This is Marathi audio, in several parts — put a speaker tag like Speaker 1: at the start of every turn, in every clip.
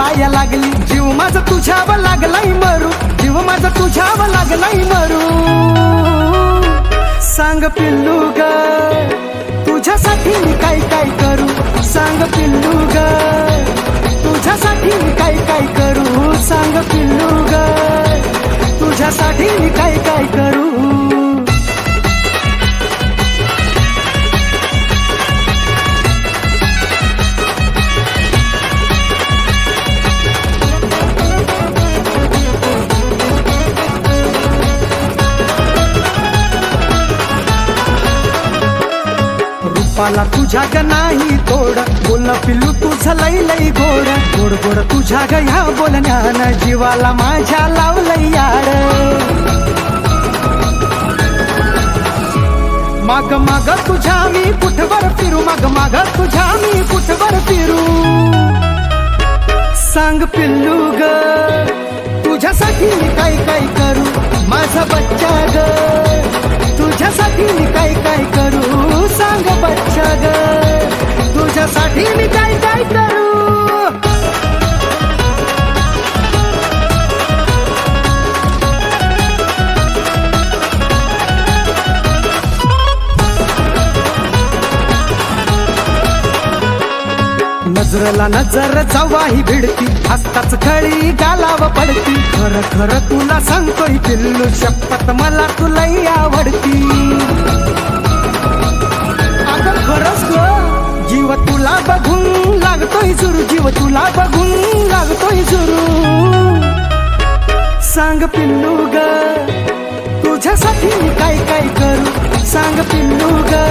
Speaker 1: पाया लागली. जीव माझा तुझ्यावर लागलाय मरू. जीव माझा तुझ्यावर लागलाय मरू. सांग पिल्लू ग तुझ्यासाठी मी काय काय करू? सांग पिल्लू ग तुझ्यासाठी मी काय काय करू? सांग पिल्लू ग तुझ्यासाठी मी काय काय करू? पाला तुझ्या ग नाही तोड. बोल पिल्लू तुझं लई लई गोड. गोड गोड तुझ्या ग ह्या बोलण्यानं जीवाला माझ्या लावलंय याड. माग माग तुझ्या मी कुठवर फिरू? माग माग तुझ्या मी कुठवर फिरू? सांग पिल्लू ग तुझ्यासाठी मी काय काय करू? माझा बच्चा ग तुझ्यासाठी मी काय काय करू? सांग बच्चा ग तुझ्यासाठी मी काय काय करू? नजरला नजर चवाही भिडती. हस्ताच खळी गालाव पडती. खर खर तुला सांगतोय पिल्लू शपथ मला तुलाही आवडती. सुरू जीव तुला बघून लागतोय सुरू सांग पिल्लू ग तुझ्यासाठी मी काय काय करू? सांग पिल्लू ग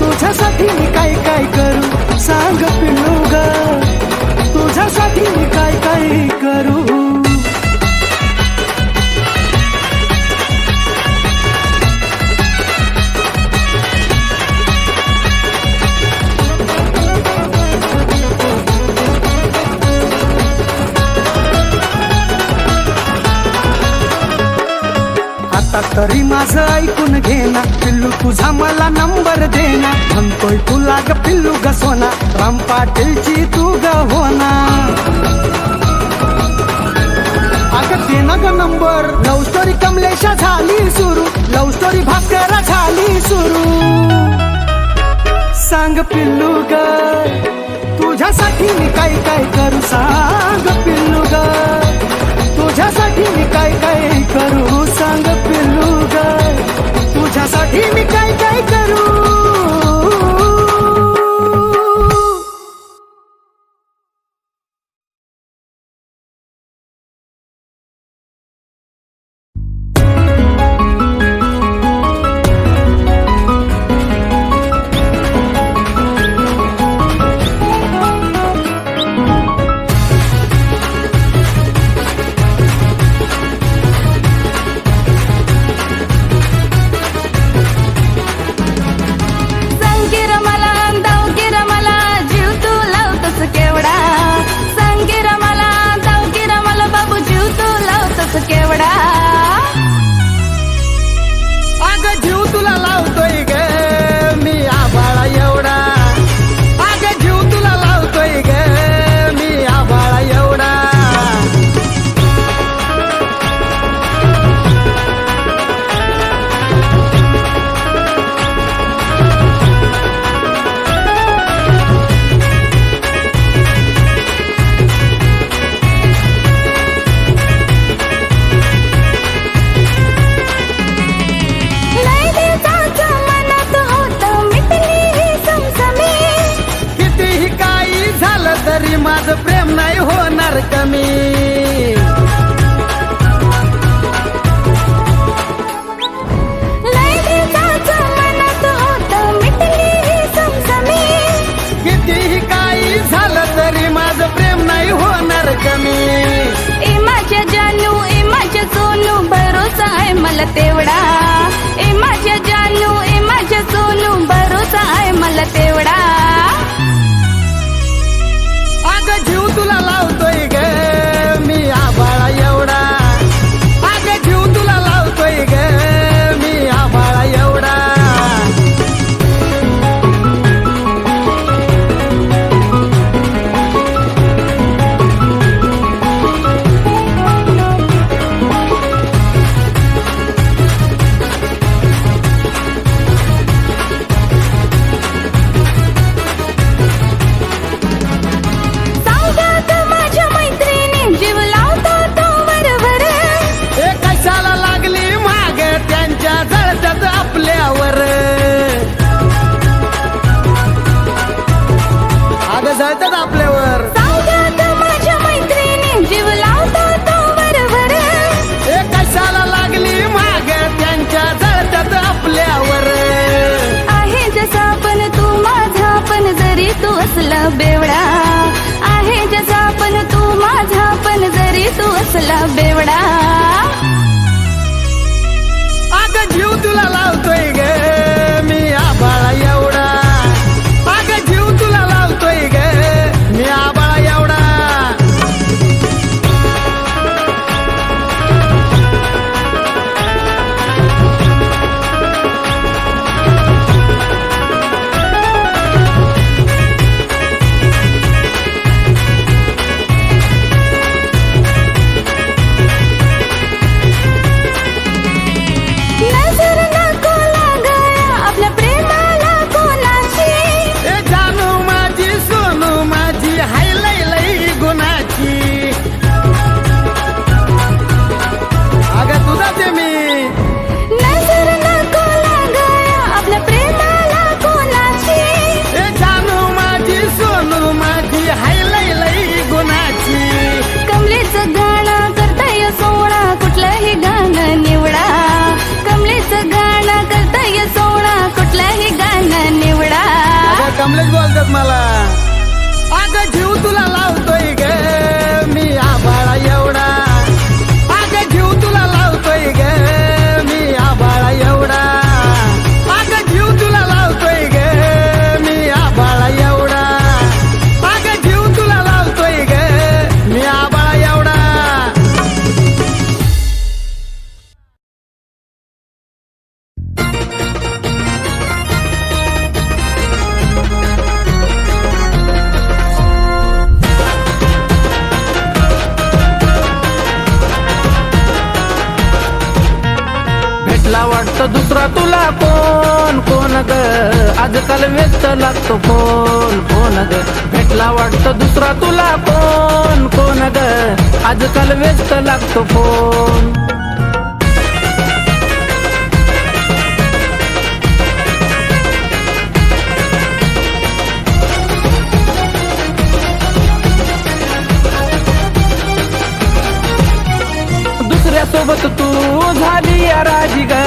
Speaker 1: तुझ्यासाठी मी काय काय करू? सांग पिल्लू ग तुझ्यासाठी मी काय काय करू? तरी माझं ऐकून घेना पिल्लू तुझा मला नंबर देना म्हणतोय तुला ग पिल्लू ग सोना राम पाटीलची तू ग होना अगं ना ग नंबर लव स्टोरी कमलेशा झाली सुरू लव स्टोरी भास्करा झाली सुरू. सांग पिल्लू ग तुझ्यासाठी मी काय काय करू? सांग पिल्लू ग तुझ्यासाठी मी काय काय करू? सांग पिल्लू ग तुझ्यासाठी मी काय
Speaker 2: मला
Speaker 3: वाटतं दुसरा तुला कोण? कोण ग? आजकाल व्यस्त लागतो कोण कोण ग? भेटला वाटतं दुसरा तुला कोण? कोण ग? आजकाल व्यस्त लागतो कोण दुसऱ्या सोबत तू झाली या राजी ग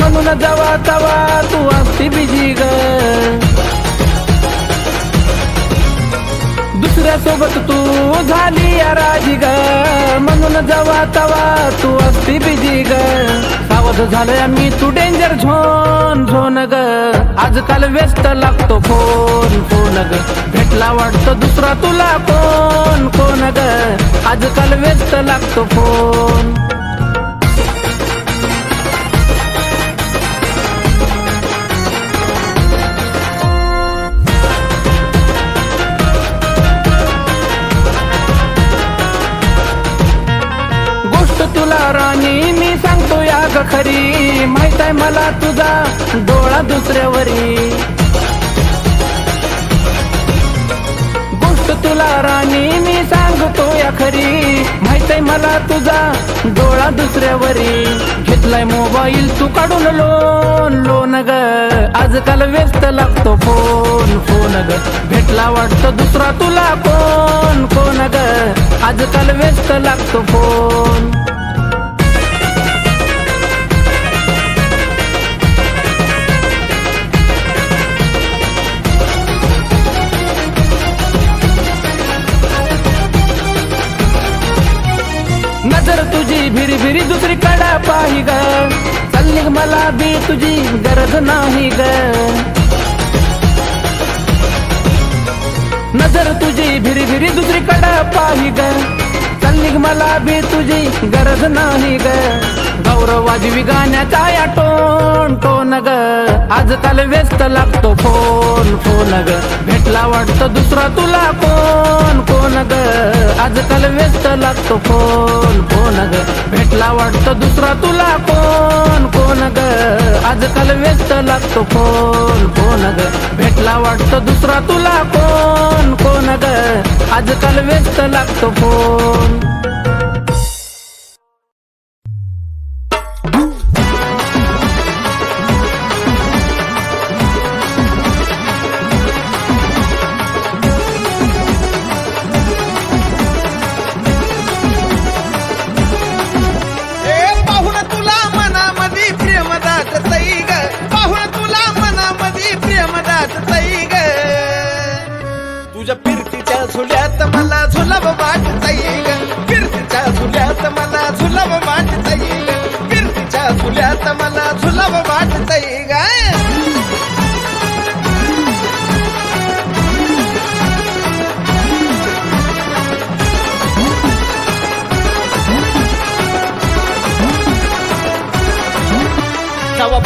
Speaker 3: म्हणून जवा तवा तू असती बिजी ग. दुसऱ्या सोबत तू झाली या राजी ग. म्हणून जवा तवा तू असती बिजी ग. सावध झालोय मी तू डेंजर झोन झोन ग. आजकाल व्यस्त लागतो फोन फोन ग. भेटला वाटतं दुसरा तुला कोण कोण ग? आजकाल व्यस्त लागतो फोन ग खरी. माहीत आहे मला तुझा डोळा दुसऱ्यावरी. गोष्ट तुला राणी मी सांगतो या खरी. माहीत आहे मला तुझा डोळा दुसऱ्यावरी. घेतलाय मोबाईल तू काढून लोन लोन ग. आजकाल व्यस्त लागतो फोन फोन ग. भेटला वाटतं दुसरा तुला कोण कोण ग. आजकाल व्यस्त लागतो फोन. तुझी भिरी भिरी दुसरी कडा पाही ग. मला बी, तुझी गरज नहीं ग. नज़र तुझी भिरी भिरी दुसरी कडा पाही ग. मला बी, तुझी गरज नाही ग. गौरवाजवी गाण्याचा या टोन टोन ग. आजकाल व्यस्त लागतो फोन फोन ग. भेटला वाटतं दुसरा तुला कोण कोण ग. आजकाल व्यस्त लागतो फोन फोन ग. भेटला वाटतं दुसरा तुला कोण कोण ग. आजकाल व्यस्त लागतो फोन फोन ग. भेटला वाटतं दुसरा तुला कोण कोण ग. आजकाल व्यस्त लागतो फोन.
Speaker 4: झुल्यात मला झुलाव वाटता येईल. फिरतीच्या झुल्यात मला झुलाव वाटता येईल. फिरतीच्या झुल्यात मला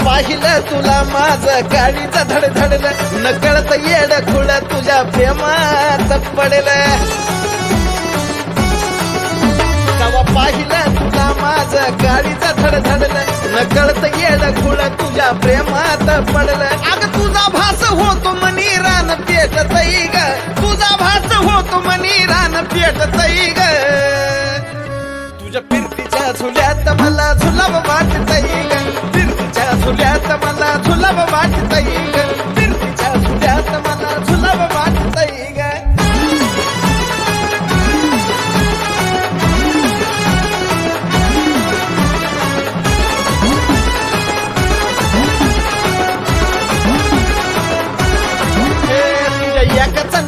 Speaker 4: पाहिलं तुला माझं गाडीचं धडधडलं नकळत येड खुळ तुझ्या प्रेमात पडलं. तवा पाहिलं तुला माझं गाडीचं धडधडलं नकळत येड खुळ तुझ्या प्रेमात पडलं. अग तुझा भास होतो मनी रान पेटत ग. तुझा भास होतो मनी रान पेटत ग. तुझ्या फिरतीच्या झुल्यात मला झुलाव वाट सुल्यात मला झुलाव वाटतय ग. फिरतीच्या झुल्यात मला झुलाव वाटतय ग.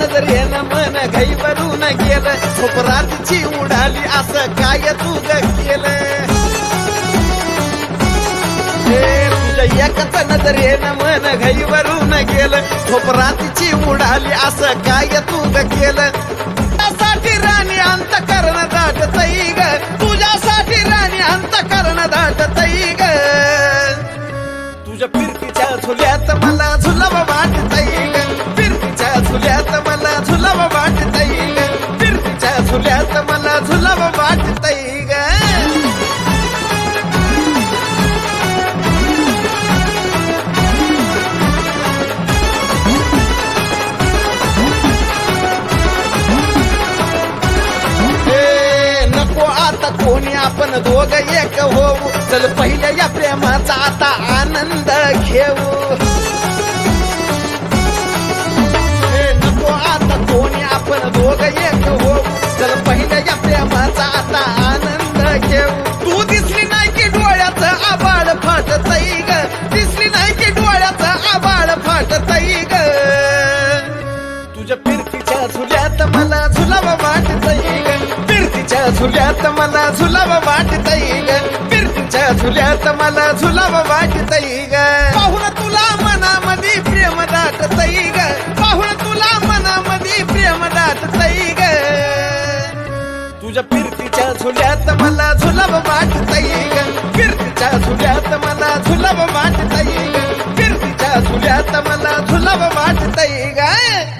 Speaker 4: नजरेनं मन घाईवरून गेलं. खोपरातची उडाली असं काय तू ग केलं? एकाच नजरेनं मन घाईवरून गेलं. खोपरातची उडाली असं काय तू ग केलं? तुझ्यासाठी राणी अंत करण दाट तई ग. तुझ्यासाठी राणी अंत करण तई ग. तुझ्या फिरतीच्या झुल्यात मला झुलव वाट तई ग. फिरतीच्या झुल्यात मला झुलव वाट तई ग. फिरतीच्या झुल्यात मला झुलव वाट तई ग. आपण दोघ एक होऊ चल पहिल्या या प्रेमाचा आता आनंद घेऊ. ए, नको आता कोणी आपण दोघ एक होऊ चल पहिल्या या प्रेमाचा आता आनंद घेऊ. तू दिसली नाही की डोळ्याचं आबाळ फाटत झुल्यात मला झुलावा वाटत ग फिरतीच्या झुल्यात मला झुलावा वाटत ग पाहुण तुला मनामध्ये प्रेम दाटतय ग पाहुण तुला मनामध्ये प्रेम दाटतय ग तुझ्या फिरतीच्या झुल्यात मला झुलाव वाटत ग फिरतीच्या झुल्यात मला झुलाव वाटत ग फिरतीच्या झुल्यात मला झुलाव वाटत ग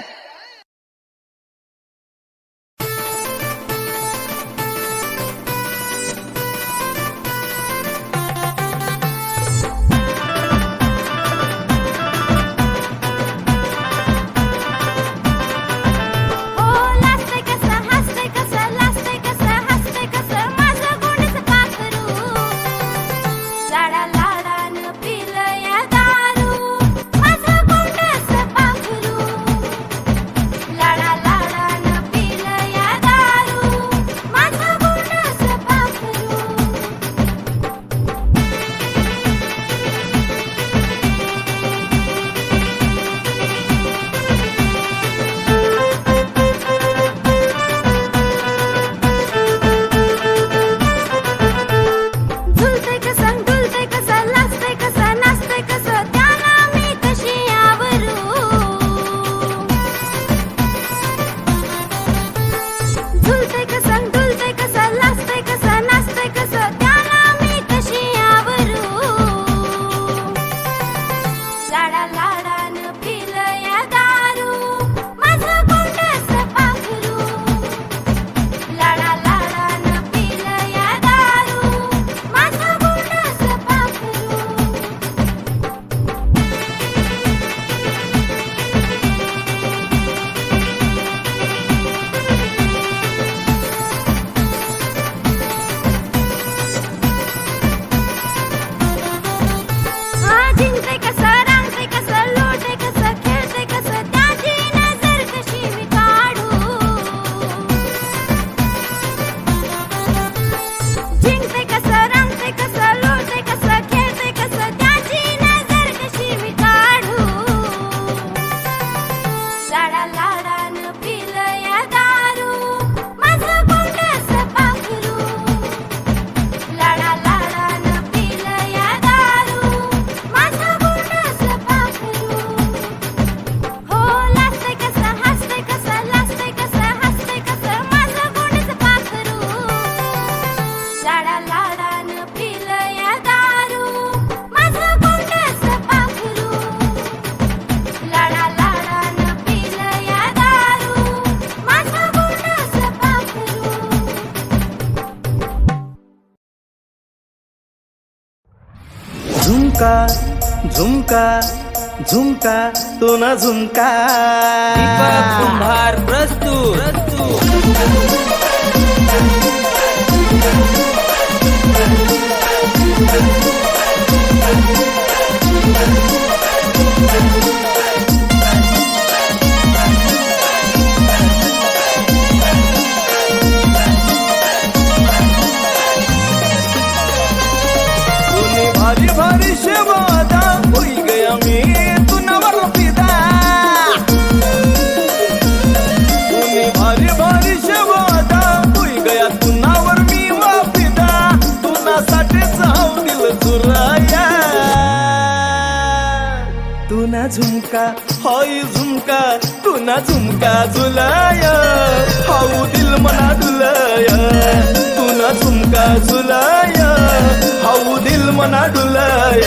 Speaker 5: ঝুমকা ঝুমকা ঝুমকা तो ना झुमका
Speaker 6: कुंभार प्रस्तुत
Speaker 5: Thank you. झुमका
Speaker 7: हॉय झुमका तुना झुमका झुलाय? हाऊ दिल मना डुलाय तुना
Speaker 5: झुमका
Speaker 7: झुलाय? हाऊ दिल मना डुलाय.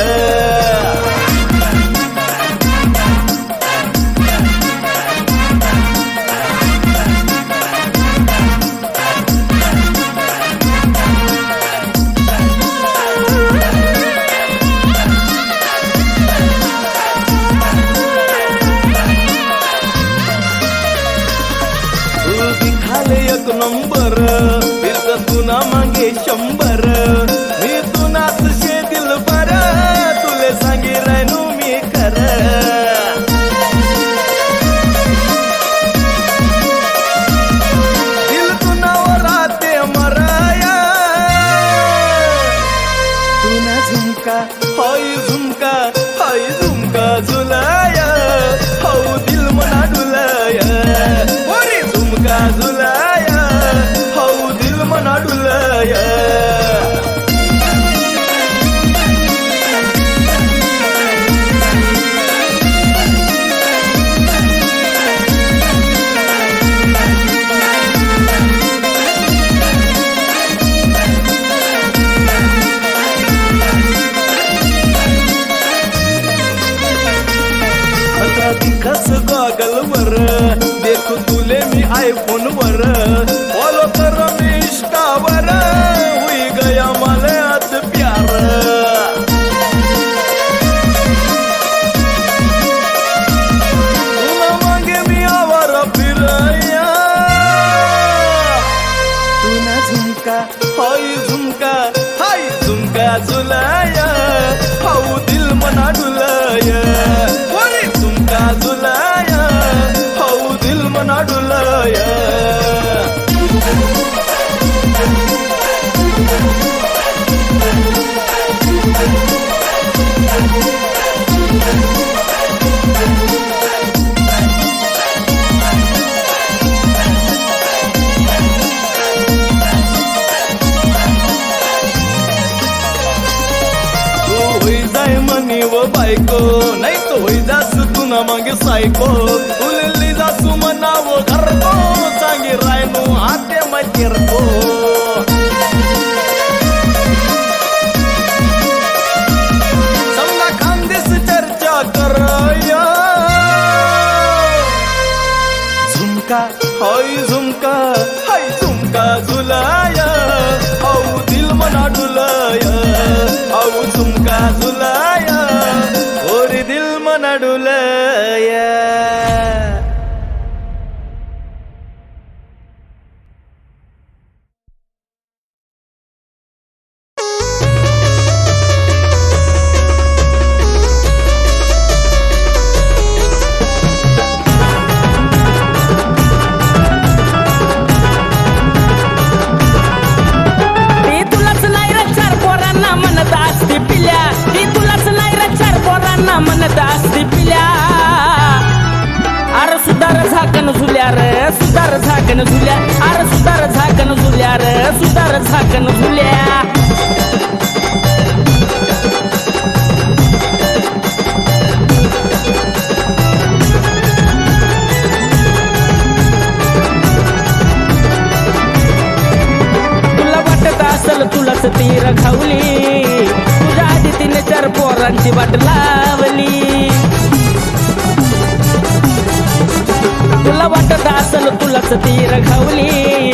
Speaker 7: होई जास तू ना मग सायको उलली जासू मनावं करतो सांगे रायनो आते मग
Speaker 6: किरको मला वाटत असल तुलाच ती रखवली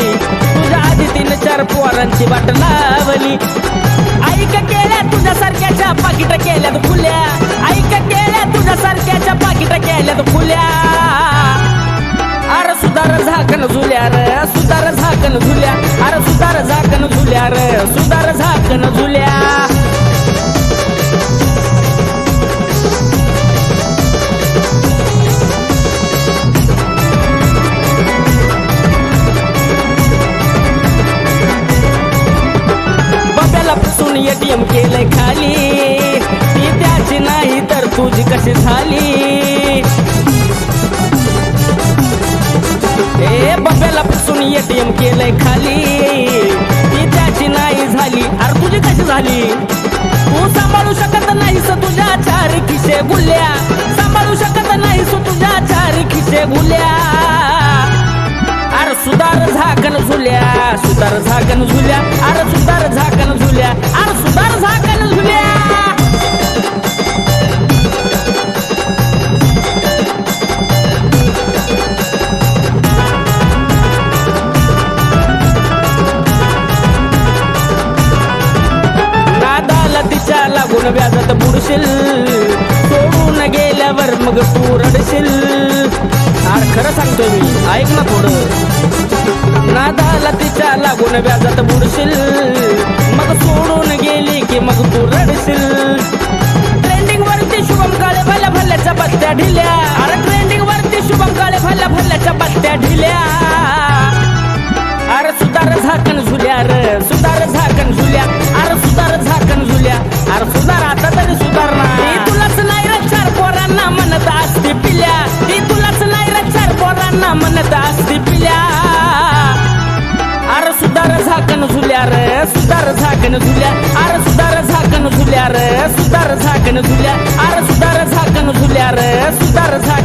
Speaker 6: तुझ्या आधी तीन चार पोरांची वाट लावली. ऐक केल्या तुझ्यासारख्याच्या पाकिट केल्यात फुल्या. ऐक केल्या तुझ्यासारख्याच्या पाकिट केल्यात फुल्या. अर सुधार झाकण झुल्या र सुधार झाकण झुल्या. अर सुधार झाकण झुल्या र सुधार झाकण झुल्या. एटीएम केलंय खाली. ती त्याची नाही तर तुझी कशी झाली? ए बाब्याला फसून एटीएम केलंय खाली. ती त्याची नाही झाली. अरे तुझी कशी झाली? तू सांभाळू शकत नाहीस तुझ्या चार खिशे गुल्या. सांभाळू शकत नाहीस तुझ्या चार खिशे गुल्या. अरे सुधार झाकण झुल्या. सुधार झाकण झुल्या. अरे सुधार झाकण व्याजात सोडून गेल्यावर मग तू रडशील. खरं सांगतो मी ऐक ना थोडं नादाला तिच्या लागून व्याजात बुडशील. मग सोडून गेली की मग तू रडशील. ट्रेंडिंग वरती शुभम काळे भल्या भल्याच्या पत्त्या ढिल्या. अरे ट्रेंडिंग वरती शुभम काळे भल्या भल्याच्या पत्त्या ढिल्या. अरे सुधार झाकण झुल्या रे सुधार झाकण झुल्या. अरे सुधार झाकण झुल्या. अरे सुधार आता पोरांना म्हणत असती पिल्या अरे सुधार झाकण झुल्या रे सुधार झाकण झुल्या. अर सुधार झाकण झुल्या रे सुधार झाकण झुल्या. अर सुधार झाकण झुल्या र सुधार झाकण